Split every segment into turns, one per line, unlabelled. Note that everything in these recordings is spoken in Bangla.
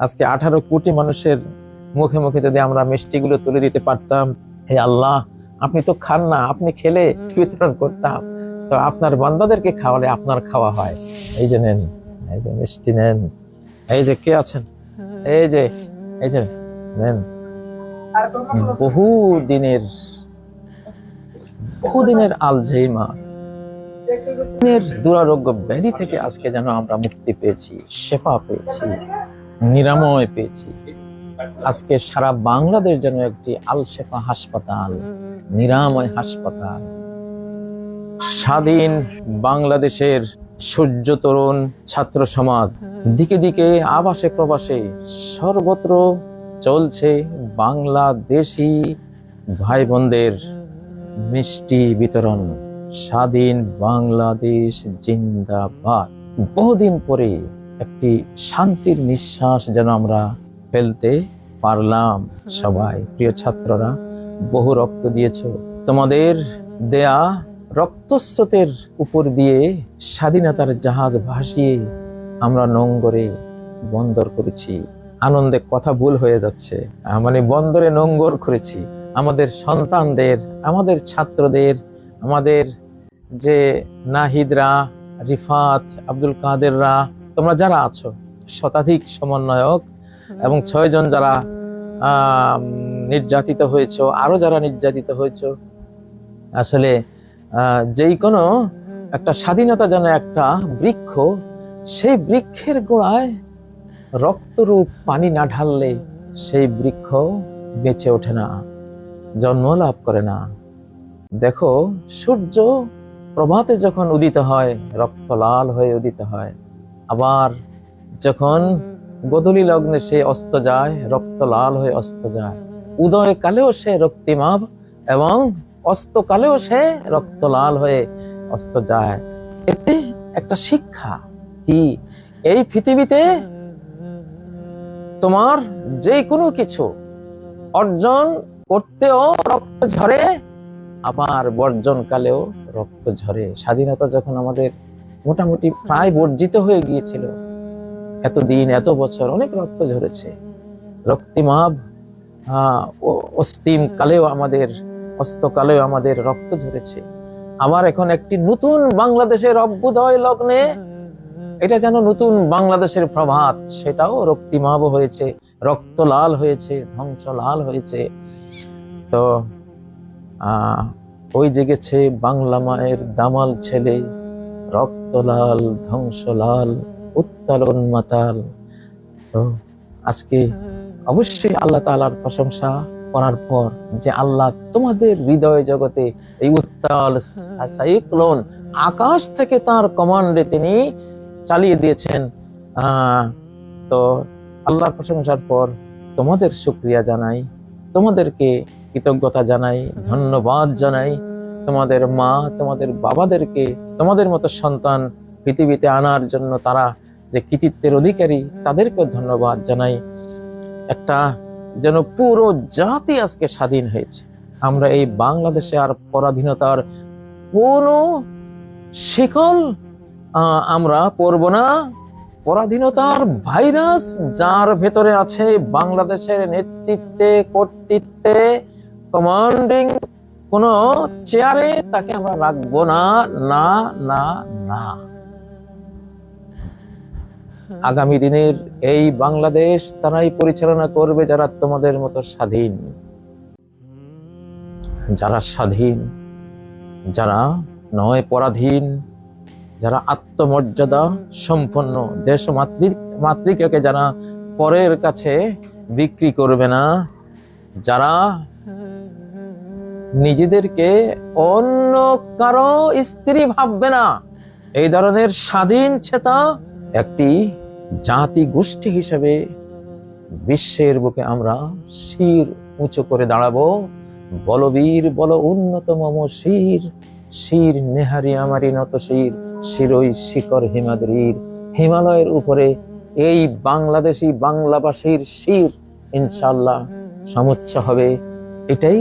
আজকে আঠারো কোটি মানুষের মুখে মুখে যদি আমরা মিষ্টিগুলো তুলে দিতে পারতাম, হে আল্লাহ, আপনি তো খান না, আপনি খেলে বিতরণ করতাম। তো আপনার বান্দাদেরকে খাওয়ালে আপনার খাওয়া হয়। এই যে নেন, এই যে মিষ্টি নেন, এই যে কে আছেন? এই যে এই যে নেন। বহু দিনের বহু দিনের আলঝেইমার দুরারোগ্য ব্যাধি থেকে আজকে যেন আমরা মুক্তি পেয়েছি, শেফা পেয়েছি। নিরাময় পেয়েছি। আজকে সারা বাংলাদেশ যেন একটি আল শেফা হাসপাতাল নিরাময় হাসপাতাল। স্বাধীন বাংলাদেশের সূর্য তরুণ ছাত্র সমাজ দিকে দিকে আবাসে প্রবাসে সর্বত্র চলছে বাংলাদেশি ভাই বোনদের মিষ্টি বিতরণ। স্বাধীন বাংলাদেশ জিন্দাবাদ। বহুদিন পরে একটি শান্তির নিঃশ্বাস যেন আমরা ফেলতে পারলাম সবাই। প্রিয় ছাত্ররা বহু রক্ত দিয়েছ। তোমাদের দেয়া রক্তস্রোতের উপর দিয়ে স্বাধীনতার জাহাজ ভাসিয়ে আমরা নোঙ্গরে বন্দর করেছি। আনন্দে কথা ভুল হয়ে যাচ্ছে। মানে বন্দরে নোঙ্গর করেছি। আমাদের সন্তানদের আমাদের ছাত্রদের আমাদের যে নাহিদরা রিফাত আব্দুল কাদেররা তোমরা যারা আছো, শতাধিক সমন্বয়ক এবং ছয়জন যারা নির্যাতিত হয়েছে, আরও যারা নির্যাতিত হয়েছে, আসলে যেই কোনো একটা স্বাধীনতা যেন একটা বৃক্ষ, সেই বৃক্ষের গোড়ায় রক্তরূপ পানি না ঢাললে সেই বৃক্ষ বেঁচে ওঠে না, জন্ম লাভ করে না। দেখো, সূর্য প্রভাতে যখন উদিত হয়, রক্ত লাল হয়ে উদিত হয় আবার যখন গদলি লগ্নে সে অস্ত যায়, রক্ত লাল হয়ে অস্ত যায়, উদয় কালেও সে রক্তিমাভ এবং অস্তকালেও সে রক্ত লাল হয়ে অস্ত যায়। এতে একটা শিক্ষা কি? এই পৃথিবীতে তোমার যে কোনো কিছু অর্জন করতেও রক্ত ঝরে, আবার বর্জন কালেও রক্ত ঝরে। স্বাধীনতা যখন আমাদের মোটামুটি প্রায় বর্জিত হয়ে গিয়েছিল। এতদিন, এত বছর অনেক রক্ত ঝরেছে। রক্তিমাভ অস্তিম কালেও আমাদের, অস্তকালেও আমাদের রক্ত ঝরেছে। আবার এখন একটি নতুন বাংলাদেশের অভ্যুদয় লগ্নে, এটা যেন নতুন বাংলাদেশের প্রভাত, সেটাও রক্তিমাভ হয়েছে, রক্ত লাল হয়েছে, ধ্বংস লাল হয়েছে। তো আহ ওই জেগেছে বাংলা মায়ের দামাল ছেলে রক্তলাল, ধ্বংসলাল উত্তালন মাতাল। তো আজকে অবশ্যই আল্লাহ তাআলার প্রশংসা করার পর যে আল্লাহ তোমাদের হৃদয় জগতে এই উত্তাল সাইক্লোন আকাশ থেকে তার কমান্ডে তিনি চালিয়ে দিয়েছেন। তো আল্লাহর প্রশংসার পর তোমাদের শুক্রিয়া জানাই, তোমাদেরকে কৃতজ্ঞতা জানাই, ধন্যবাদ জানাই। তোমাদের মা, তোমাদের বাবাদেরকে, তোমাদের মতো সন্তান পৃথিবীতে আনার জন্য তারা যে কৃতিত্বের অধিকারী, তাদেরকেও ধন্যবাদ জানাই। একটা যেন পুরো জাতি আজকে স্বাধীন হয়েছে। আমরা এই বাংলাদেশে আর পরাধীনতার কোনো শিকল আমরা পরব না। পরাধীনতার ভাইরাস যার ভেতরে আছে বাংলাদেশের নেতৃত্বে, কর্তৃত্বে কমান্ডিং কোন চেয়ারে তাকে আমরা রাখব না না না না। আগামী দিনের এই বাংলাদেশ তারাই পরিচালনা করবে যারা তোমাদের মতো স্বাধীন। যারা স্বাধীন, যারা নয় পরাধীন, যারা আত্মমর্যাদা সম্পন্ন দেশ মাতৃ মাতৃকাকে যারা পরের কাছে বিক্রি করবে না, যারা নিজেদেরকে অন্য কারও স্ত্রী ভাববে না। এই ধরনের স্বাধীন চেতা একটি জাতি গোষ্ঠী হিসেবে বিশ্বের বুকে আমরা শির উঁচু করে দাঁড়াবো। বলবীর, বল উন্নত মম শির শির নেহারি আমারি নত শির, শিরই শিখর হিমাদ্রির। হিমালয়ের উপরে এই বাংলাদেশি বাংলাভাষীর শির ইনশাল্লাহ সমুচ্চ হবে। এটাই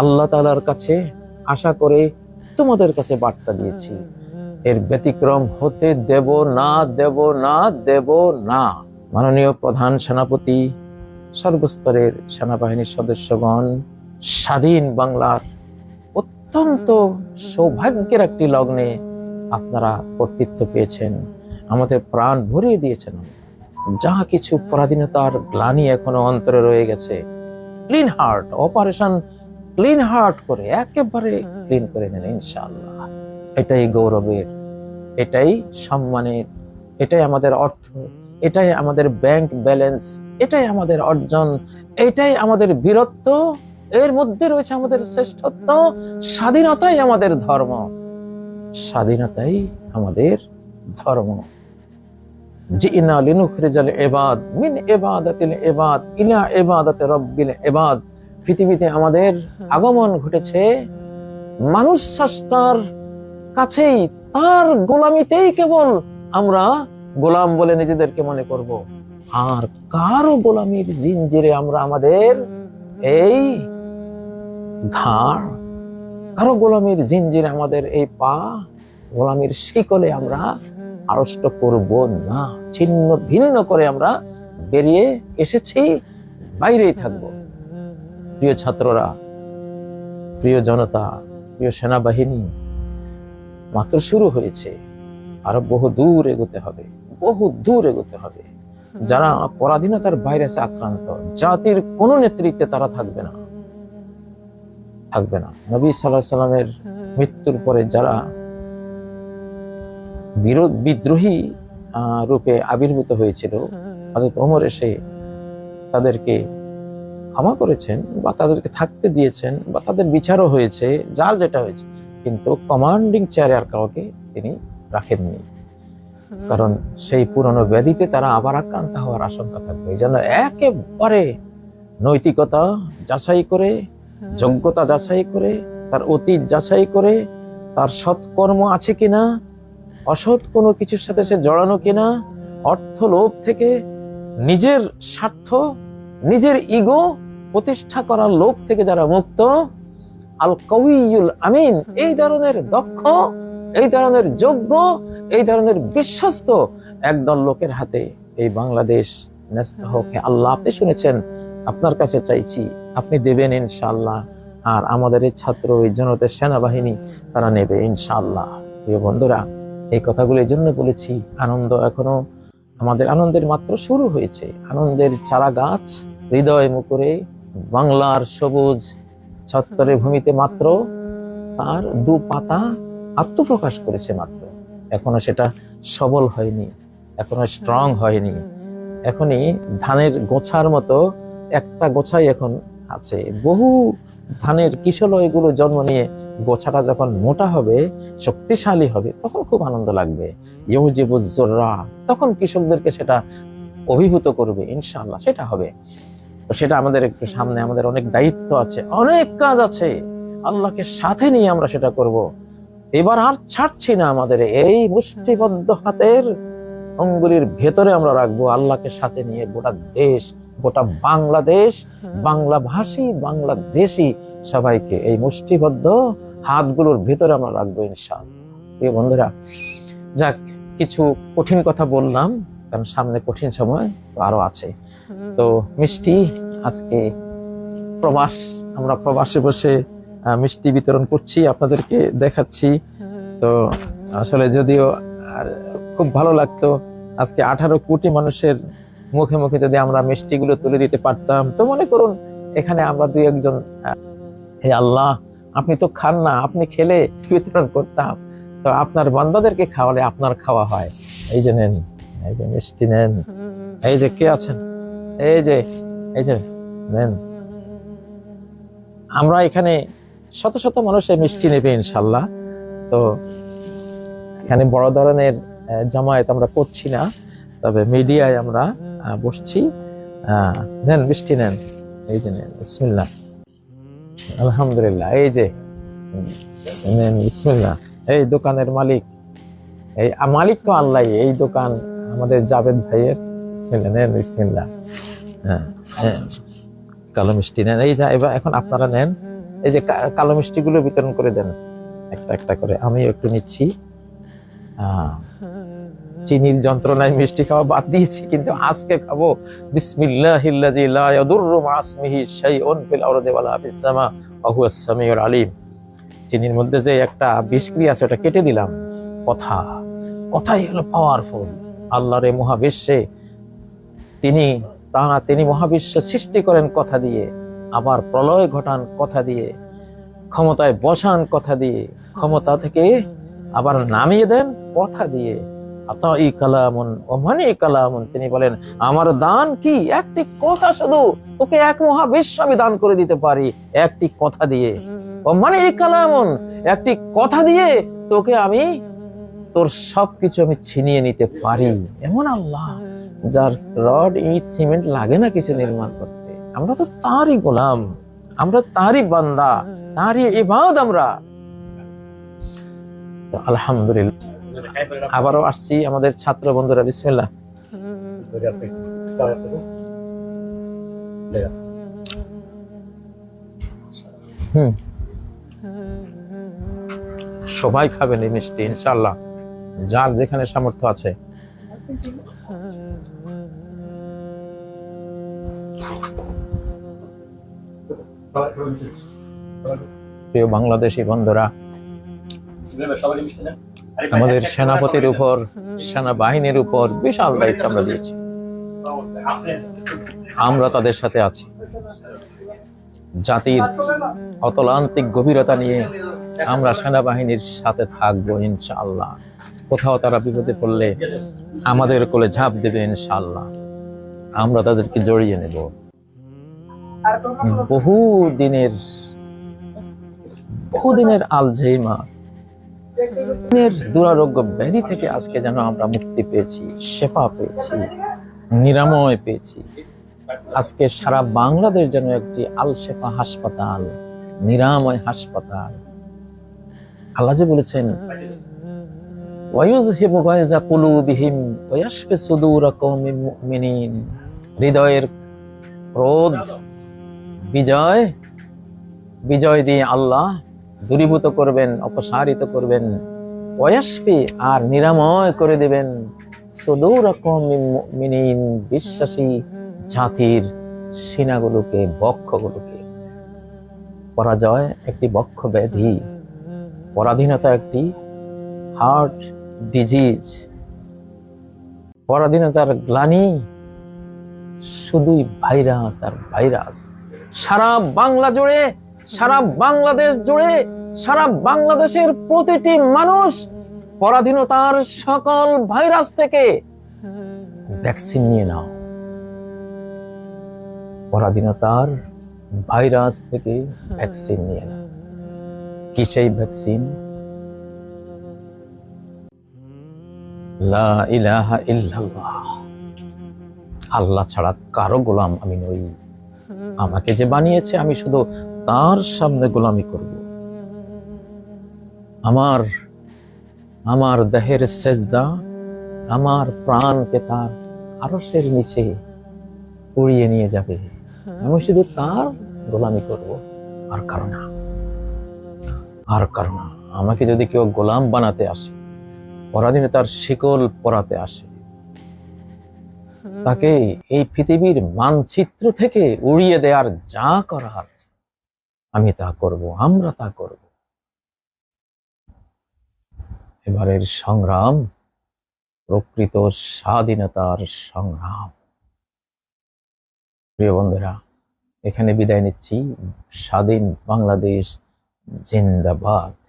আল্লাহ তালার কাছে আশা করে তোমাদের কাছে বার্তা দিয়েছি। এর ব্যতিক্রম হতে দেব না দেব না দেব না। মাননীয় প্রধান সেনাপতি, সর্বস্তরের সেনাবাহিনীর সদস্যগণ, স্বাধীন বাংলার অত্যন্ত সৌভাগ্যের একটি লগ্নে আপনারা কর্তৃত্ব পেয়েছেন, আমাদের প্রাণ ভরিয়ে দিয়েছেন। যা কিছু পরাধীনতার গ্লানি এখনও অন্তরে রয়ে গেছে clean heart operation clean heart করে একেবারে ক্লিন করে নেন, ইনশাআল্লাহ। এটাই গৌরবের, এটাই সম্মানের, এটাই আমাদের অর্থ, এটাই আমাদের ব্যাংক ব্যালেন্স এটাই আমাদের অর্জন, এটাই আমাদের বীরত্ব। এর মধ্যে রয়েছে আমাদের শ্রেষ্ঠত্ব, স্বাধীনতাই আমাদের ধর্ম। স্বাধীনতাই আমাদের ধর্ম। জিনা লিনুখরিজাল এবাদ মিন ইবাদাতিল ইবাদ, ইলা ইবাদাতি রাব্বিল ইবাদ। পৃথিবীতে আমাদের আগমন ঘটেছে, মানুষ স্রষ্টার কাছেই, তার গোলামিতেই কেবল আমরা গোলাম বলে নিজেদেরকে মনে করব। আর কারও গোলামির জিনজিরে আমরা আমাদের এই ঘাড়, কারও গোলামির জিনজিরে আমাদের এই পা, গোলামির শিকলে আমরা আড়ষ্ট করব না। ছিন্ন ভিন্ন করে আমরা বেরিয়ে এসেছি, বাইরেই থাকব। প্রিয় ছাত্ররা, প্রিয় জনতা, প্রিয় সেনাবাহিনী, মাত্র শুরু হয়েছে। আরও বহু দূর এগোতে হবে, বহু দূর এগোতে হবে। যারা পরাধীনতার ভাইরাসে আক্রান্ত, জাতির কোন নেতৃত্বে তারা থাকবে না। থাকবে না। নবী সাল্লাহ সাল্লামের মৃত্যুর পরে যারা বিরোধ, বিদ্রোহী রূপে আবির্ভূত হয়েছিল হজরত ওমর এসে তাদেরকে ক্ষমা করেছেন বা তাদেরকে থাকতে দিয়েছেন বা তাদের বিচারও হয়েছে, যার যেটা হয়েছে, কিন্তু কমান্ডিং চেয়ারে আর কাউকে তিনি রাখেননি। কারণ সেই পুরনো ব্যাধিতে তারা আবার আক্রান্ত হওয়ার আশঙ্কা থাকবে। এই জন্য একেবারে নৈতিকতা যাচাই করে, যোগ্যতা যাচাই করে, তার অতীত যাচাই করে, তার সৎকর্ম আছে কিনা, অসৎ কোনো কিছুর সাথে সে জড়ানো কিনা, অর্থ লোভ থেকে নিজের স্বার্থ, নিজের ইগো প্রতিষ্ঠা করার লোভ থেকে যারা মুক্ত আল কউইউল আমিন, এই ধরনের দক্ষ, এই ধরনের যোগ্য, এই ধরনের বিশ্বস্ত একদল লোকের হাতে এই বাংলাদেশ ন্যস্ত হোক। আল্লাহ, আপনি শুনেছেন, আপনার কাছে চাইছি, আপনি দেবেন ইনশাল্লাহ আর আমাদের এই ছাত্র, এই জনতের সেনাবাহিনী, তারা নেবে ইনশাল্লাহ প্রিয় বন্ধুরা, এই কথাগুলো এই জন্য বলেছি, আনন্দ এখনও আমাদের আনন্দের মাত্র শুরু হয়েছে। আনন্দের চারা গাছ হৃদয় মুকুরে বাংলার সবুজ ছত্তরে ভূমিতে মাত্র তার দু পাতা আত্মপ্রকাশ করেছে মাত্র। এখনও সেটা সবল হয়নি, এখনও স্ট্রং হয়নি। এখনই ধানের গোছার মতো একটা গোছাই এখন আছে। বহু ধানের কিশলয়গুলো জন্ম নিয়ে গোছাটা যখন মোটা হবে, শক্তিশালী হবে, তখন খুব আনন্দ লাগবে। ইউজিবুজ্জোররা, তখন কৃষকদেরকে সেটা অভিভূত করবে ইনশাল্লাহ সেটা হবে। তো সেটা আমাদের একটু সামনে আমাদের অনেক দায়িত্ব আছে, অনেক কাজ আছে। আল্লাহকে সাথে নিয়ে আমরা সেটা করব। এবার আর ছাড়ছি না আমাদের এই মুষ্টিবদ্ধ হাতের অঙ্গুলির ভেতরে আমরা রাখব আল্লাহকে সাথে নিয়ে গোটা দেশ, গোটা বাংলাদেশ বাংলা ভাষী বাংলাদেশি সবাইকে এই মুষ্টিবদ্ধ হাতগুলোর ভেতরে আমরা রাখব ইনশাআল্লাহ। প্রিয় বন্ধুরা, যাক, কিছু কঠিন কথা বললাম, কারণ সামনে কঠিন সময় আরও আছে। তো মিষ্টি, আজকে প্রবাস, আমরা প্রবাসে বসে মিষ্টি বিতরণ করছি, আপনাদেরকে দেখাচ্ছি। তো আসলে যদিও খুব ভালো লাগতো, আজকে আঠারো কোটি মানুষের মুখে মুখে যদি আমরা মিষ্টিগুলো তুলে দিতে পারতাম, তো মনে করুন, এখানে আমরা দুই একজন হে আল্লাহ, আপনি তো খান না, আপনি খেলে বিতরণ করতাম। তো আপনার বান্দাদেরকে খাওয়ালে আপনার খাওয়া হয়। এই যে নেন, এই যে মিষ্টি নেন। এই যে কে আছেন? এই যে এই যে, নেন। আমরা এখানে শত শত মানুষ এই মিষ্টি নেবে ইনশাল্লাহ। তো এখানে বড় ধরনের জামায়াত আমরা করছি না, তবে মিডিয়ায় আমরা বসছি। নেন, মিষ্টি নেন। এই যে নেন, বিসমিল্লাহ। আলহামদুলিল্লাহ, এই যে, নেন, বিসমিল্লাহ। এই দোকানের মালিক, এই, মালিক তো আল্লাহ এই দোকান আমাদের জাভেদ ভাইয়ের। নেন বিসমিল্লাহ। হ্যাঁ হ্যাঁ। কালো মিষ্টি নেন। এই যা, এবার এখন আপনারা নেন। এই যে কালো মিষ্টি গুলো বিতরণ করে দেন। একটা একটা করে। আমি একটু নিচ্ছি। চিনির যন্ত্রণায় মিষ্টি খাওয়া বাদ দিয়েছি, কিন্তু আজকে খাব সামিউল আলিম। চিনির মধ্যে যে একটা বিষক্রিয়া আছে, ওটা কেটে দিলাম। কথা। কথাই হলো পাওয়ারফুল আল্লাহর মহাবিশ্বে তিনি তা তিনি মহাবিশ্ব সৃষ্টি করেন কথা দিয়ে, আবার প্রলয় ঘটান কথা দিয়ে, ক্ষমতায় বসান কথা দিয়ে, ক্ষমতা থেকে আবার নামিয়ে দেন কথা দিয়ে। কালামুন ওমানি কালামুন, তিনি বলেন, আমার দান কি? একটি কথা শুধু, তোকে এক মহাবিশ্ব আমি দান করে দিতে পারি, একটি কথা দিয়ে। ওমানি কালামুন, একটি কথা দিয়ে তোকে আমি তোর সবকিছু আমি ছিনিয়ে নিতে পারি। এমন আল্লাহ, যার রড, ইট, সিমেন্ট লাগে না কিছু নির্মাণ করতে। আমরা তো তারই গোলাম, আমরা তারই বান্দা, তারই ইবাদ আমরা। আলহামদুলিল্লাহ, আবারও আসছি আমাদের ছাত্র বন্ধুরা, বিসমিল্লাহ। সবাই খাবেন এই মিষ্টি ইনশাল্লাহ যার যেখানে সামর্থ্য আছে। প্রিয় বাংলাদেশি বন্ধুরা, আমাদের সেনাপতির উপর, সেনাবাহিনীর উপর বিশাল দায়িত্ব আমরা দিয়েছি। আমরা তাদের সাথে আছি। জাতির অতলান্তিক গভীরতা নিয়ে আমরা সেনাবাহিনীর সাথে থাকব ইনশাআল্লাহ। কোথাও তারা বিপদে পড়লে আমাদের কোলে ঝাঁপ দেবে ইনশাআল্লাহ। আমরা তাদেরকে জড়িয়ে নেব। বহু দিনের বহু দিনের আলঝেইমার, দিনের দুরারোগ্য ব্যাধি থেকে আজকে যেন আমরা মুক্তি পেয়েছি, শেফা পেয়েছি, নিরাময় পেয়েছি। আজকে সারা বাংলাদেশ যেন একটি আল শেফা হাসপাতাল, নিরাময় হাসপাতাল। আল্লাহ যে বলেছেন ওয়ায়ুযহিবু গায়যা কুলুবিহিম ওয়াশফি সুদুরা কওমিন মুমিনিন হৃদয়ের ক্রোধ, বিজয় বিজয় দিয়ে আল্লাহ দূরীভূত করবেন, অপসারিত করবেন। ওয়াশফি, আর নিরাময় করে দেবেন। সুদুরা কওমিন মুমিনিন, বিশ্বাসী জাতির সিনাগুলোকে, বক্ষগুলোকে। পরাজয় একটি বক্ষ ব্যাধি পরাধীনতা একটি হার্ট ডিজিজ পরাধীনতার গ্লানি শুধুই ভাইরাস আর ভাইরাস। সারা বাংলা জুড়ে, সারা বাংলাদেশ জুড়ে, সারা বাংলাদেশের প্রতিটি মানুষ পরাধীনতার সকল ভাইরাস থেকে ভ্যাকসিন নিয়ে নাও। পরাধীনতার ভাইরাস থেকে ভ্যাকসিন নিয়ে নাও। কি সেই ভ্যাকসিন? আল্লাহ ছাড়া কারও গোলাম আমি নই। আমাকে যে বানিয়েছে আমি শুধু তার সামনে গোলামি করব। আমার আমার দেহের সেজদা, আমার প্রাণকে তার আরসের নিচে উড়িয়ে নিয়ে যাবে। আমি শুধু তার গোলামি করব। আর কারণ আর কারণ আমাকে যদি কেউ গোলাম বানাতে আসে পরাধীনতার শিকল পরাতে আসে। তাকে এই পৃথিবীর মানচিত্র থেকে উড়িয়ে দেওয়ার যা করার আমি তা করব, আমরা তা করব। এবারের সংগ্রাম, প্রকৃত স্বাধীনতার সংগ্রাম। প্রিয় বন্ধুরা, এখানে বিদায় নিচ্ছি। স্বাধীন বাংলাদেশ জিন্দাবাদ।